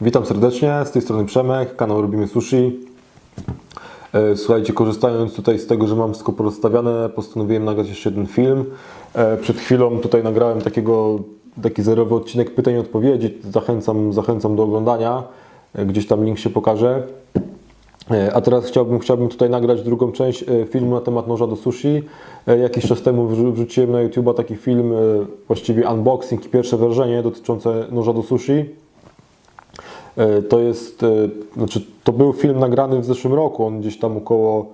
Witam serdecznie, z tej strony Przemek, kanał Robimy Sushi. E, Słuchajcie, korzystając tutaj z tego, że mam wszystko porozstawiane, postanowiłem nagrać jeszcze jeden film. E, Przed chwilą tutaj nagrałem takiego, taki zerowy odcinek pytań i odpowiedzi. Zachęcam, zachęcam do oglądania. E, Gdzieś tam link się pokaże. A teraz chciałbym, chciałbym tutaj nagrać drugą część filmu na temat noża do sushi. Jakiś czas temu wrzu- wrzuciłem na YouTube'a taki film, właściwie unboxing i pierwsze wrażenie dotyczące noża do sushi. E, To jest, e, znaczy to był film nagrany w zeszłym roku, on gdzieś tam około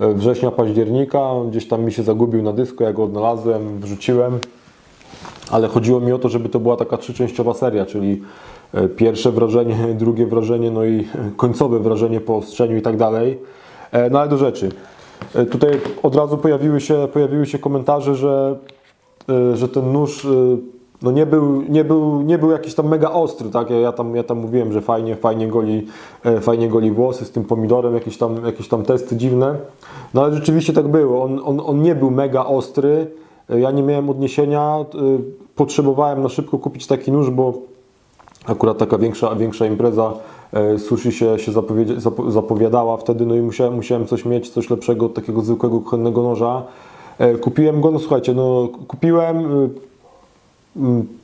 e, września, października, gdzieś tam mi się zagubił na dysku, ja go odnalazłem, wrzuciłem, ale chodziło mi o to, żeby to była taka trzyczęściowa seria, czyli pierwsze wrażenie, drugie wrażenie, no i końcowe wrażenie po ostrzeniu i tak dalej. No ale do rzeczy. Tutaj od razu pojawiły się, pojawiły się komentarze, że że ten nóż no nie, był, nie, był, nie był jakiś tam mega ostry, tak? Ja, ja, tam, ja tam mówiłem, że fajnie, fajnie, goli, e, fajnie goli włosy z tym pomidorem, jakieś tam, jakieś tam testy dziwne. No ale rzeczywiście tak było. On, on, on nie był mega ostry. E, Ja nie miałem odniesienia. e, Potrzebowałem na szybko kupić taki nóż, bo akurat taka większa, większa impreza e, sushi się, się zapowiadała wtedy, no i musiałem, musiałem coś mieć, coś lepszego od takiego zwykłego kuchennego noża. E, Kupiłem go, no słuchajcie, no kupiłem,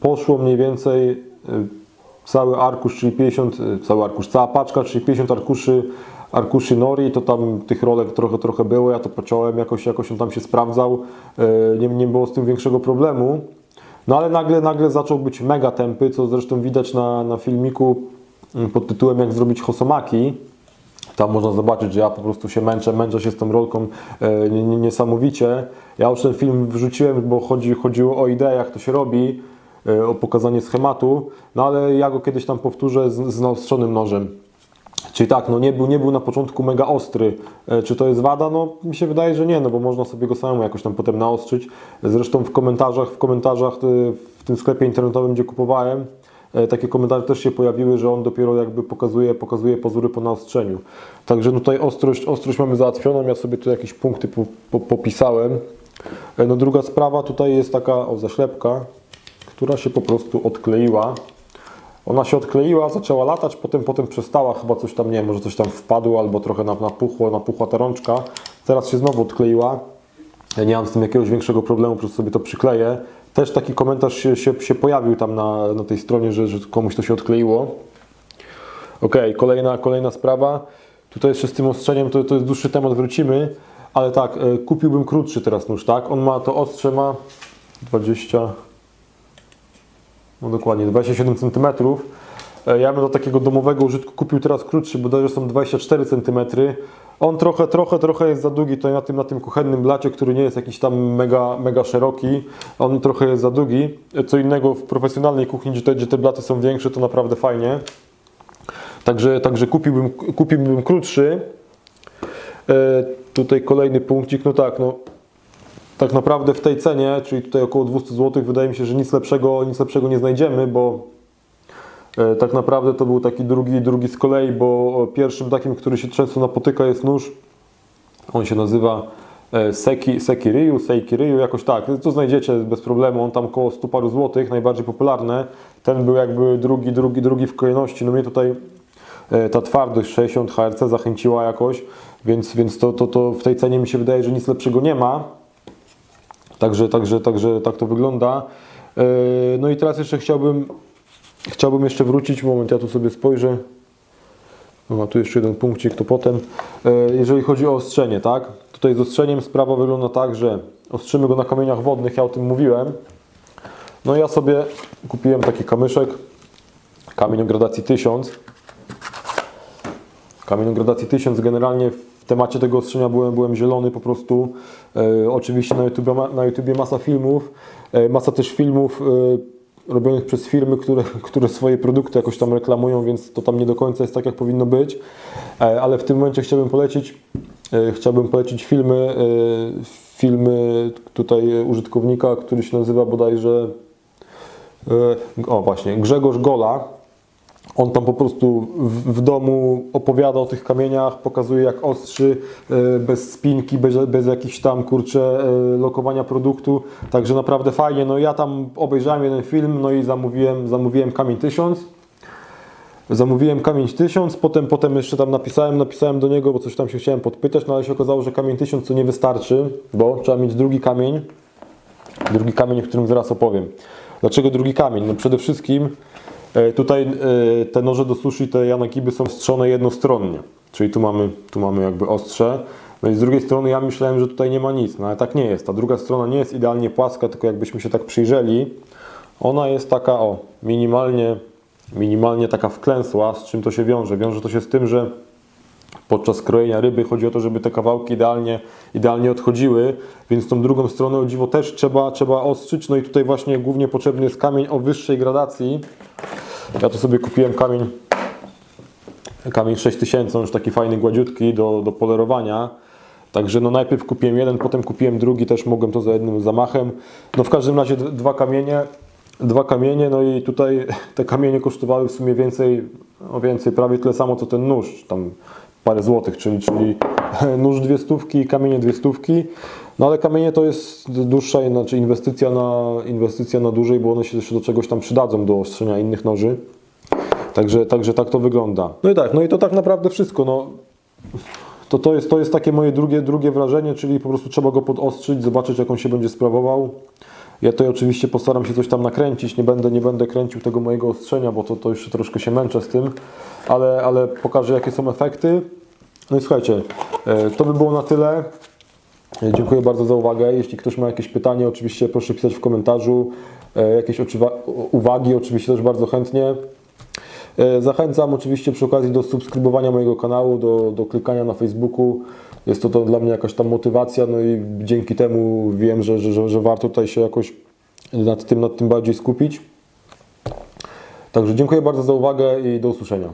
poszło mniej więcej y, cały arkusz, czyli 50, y, cały arkusz, cała paczka, czyli 50 arkuszy, arkuszy nori, to tam tych rolek trochę, trochę było, ja to pociąłem, jakoś, jakoś on tam się sprawdzał, y, nie, nie było z tym większego problemu. No ale nagle, nagle zaczął być mega tępy, co zresztą widać na, na filmiku mm, pod tytułem Jak zrobić hosomaki. Tam można zobaczyć, że ja po prostu się męczę, męczę się z tą rolką e, nie- nie- niesamowicie. Ja już ten film wrzuciłem, bo chodzi, chodziło o ideę, jak to się robi, e, o pokazanie schematu, no ale ja go kiedyś tam powtórzę z, z naostrzonym nożem. Czyli tak, no nie był, nie był na początku mega ostry. E, Czy to jest wada? No mi się wydaje, że nie, no bo można sobie go samemu jakoś tam potem naostrzyć. Zresztą w komentarzach, w komentarzach w tym sklepie internetowym, gdzie kupowałem, takie komentarze też się pojawiły, że on dopiero jakby pokazuje, pokazuje pozury po naostrzeniu. Także no tutaj ostrość, ostrość mamy załatwioną, ja sobie tu jakieś punkty po, po, popisałem. E, No druga sprawa tutaj jest taka, o zaślepka, która się po prostu odkleiła. Ona się odkleiła, zaczęła latać, potem, potem przestała, chyba coś tam, nie może coś tam wpadło, albo trochę nap- napuchło, napuchła ta rączka. Teraz się znowu odkleiła. Ja nie mam z tym jakiegoś większego problemu, po prostu sobie to przykleję. Też taki komentarz się, się, się pojawił tam na, na tej stronie, że, że komuś to się odkleiło. Ok, kolejna, kolejna sprawa. Tutaj jeszcze z tym ostrzeniem, to, to jest dłuższy temat, wrócimy. Ale tak, e, kupiłbym krótszy teraz nóż, tak? On ma, to ostrze ma 20, no dokładnie, 27 cm. E, Ja bym do takiego domowego użytku kupił teraz krótszy, bodajże są 24 cm. On trochę, trochę, trochę jest za długi tutaj na tym, na tym kuchennym blacie, który nie jest jakiś tam mega, mega szeroki. On trochę jest za długi. E, Co innego w profesjonalnej kuchni, gdzie te, gdzie te blaty są większe, to naprawdę fajnie. Także, także kupiłbym, kupiłbym krótszy. E, tutaj kolejny punkcik, no tak, no tak naprawdę w tej cenie, czyli tutaj około 200 zł, wydaje mi się, że nic lepszego, nic lepszego nie znajdziemy, bo tak naprawdę to był taki drugi, drugi z kolei, bo pierwszym takim, który się często napotyka jest nóż, on się nazywa e, Seki, Seki Ryu, Seiki Ryu, jakoś tak, to znajdziecie bez problemu, on tam około 100 paru złotych, najbardziej popularne, ten był jakby drugi, drugi, drugi w kolejności, no mnie tutaj e, ta twardość 60 HRC zachęciła jakoś, więc, więc to, to, to w tej cenie mi się wydaje, że nic lepszego nie ma. Także, także, także tak to wygląda. No i teraz jeszcze chciałbym, chciałbym jeszcze wrócić, moment, ja tu sobie spojrzę. No, tu jeszcze jeden punkcik, to potem. Yy, Jeżeli chodzi o ostrzenie, tak? Tutaj z ostrzeniem sprawa wygląda tak, że ostrzymy go na kamieniach wodnych, ja o tym mówiłem. No ja sobie kupiłem taki kamyszek, kamień o gradacji 1000. Kamień o gradacji 1000 generalnie w temacie tego ostrzenia byłem, byłem zielony po prostu. E, oczywiście na YouTube, na YouTubie masa filmów, e, masa też filmów e, robionych przez firmy, które, które swoje produkty jakoś tam reklamują, więc to tam nie do końca jest tak, jak powinno być. E, ale w tym momencie chciałbym polecić, e, chciałbym polecić filmy, e, filmy tutaj użytkownika, który się nazywa bodajże o właśnie, Grzegorz Gola. On tam po prostu w, w domu opowiada o tych kamieniach, pokazuje jak ostrzy, e, bez spinki, bez, bez jakichś tam kurcze lokowania produktu. Także naprawdę fajnie. No ja tam obejrzałem jeden film, no i zamówiłem, zamówiłem kamień 1000. Zamówiłem kamień 1000, potem, potem jeszcze tam napisałem, napisałem do niego, bo coś tam się chciałem podpytać, no ale się okazało, że kamień 1000 to nie wystarczy, bo trzeba mieć drugi kamień, drugi kamień, o którym zaraz opowiem. Dlaczego drugi kamień? No przede wszystkim tutaj e, te noże do sushi, te Yanakiby są strzone jednostronnie, czyli tu mamy, tu mamy jakby ostrze, no i z drugiej strony ja myślałem, że tutaj nie ma nic, no ale tak nie jest. Ta druga strona nie jest idealnie płaska, tylko jakbyśmy się tak przyjrzeli, ona jest taka o, minimalnie, minimalnie taka wklęsła. Z czym to się wiąże? Wiąże to się z tym, że podczas krojenia ryby chodzi o to, żeby te kawałki idealnie, idealnie odchodziły, więc tą drugą stronę o dziwo też trzeba, trzeba ostrzyć. No i tutaj właśnie głównie potrzebny jest kamień o wyższej gradacji. Ja tu sobie kupiłem kamień, kamień 6000, on już taki fajny, gładziutki do, do polerowania. Także no najpierw kupiłem jeden, potem kupiłem drugi, też mogłem to za jednym zamachem. No w każdym razie dwa kamienie, dwa kamienie, no i tutaj te kamienie kosztowały w sumie więcej, no więcej, prawie tyle samo co ten nóż, tam parę złotych, czyli, czyli nóż dwie stówki, kamienie dwie stówki. No ale kamienie to jest dłuższa, znaczy inwestycja na, inwestycja na dłużej, bo one się jeszcze do czegoś tam przydadzą do ostrzenia innych noży. Także, także tak to wygląda. No i tak, no i to tak naprawdę wszystko. No, to, to, jest, to jest takie moje drugie, drugie wrażenie, czyli po prostu trzeba go podostrzyć, zobaczyć jak on się będzie sprawował. Ja tutaj oczywiście postaram się coś tam nakręcić, nie będę, nie będę kręcił tego mojego ostrzenia, bo to, to jeszcze troszkę się męczę z tym, ale, ale pokażę jakie są efekty. No i słuchajcie, e, to by było na tyle. E, Dziękuję bardzo za uwagę. Jeśli ktoś ma jakieś pytanie, oczywiście proszę pisać w komentarzu. E, Jakieś uwagi, oczywiście też bardzo chętnie. E, Zachęcam oczywiście przy okazji do subskrybowania mojego kanału, do, do klikania na Facebooku. Jest to, to dla mnie jakaś tam motywacja, no i dzięki temu wiem, że, że, że warto tutaj się jakoś nad tym, nad tym bardziej skupić. Także dziękuję bardzo za uwagę i do usłyszenia.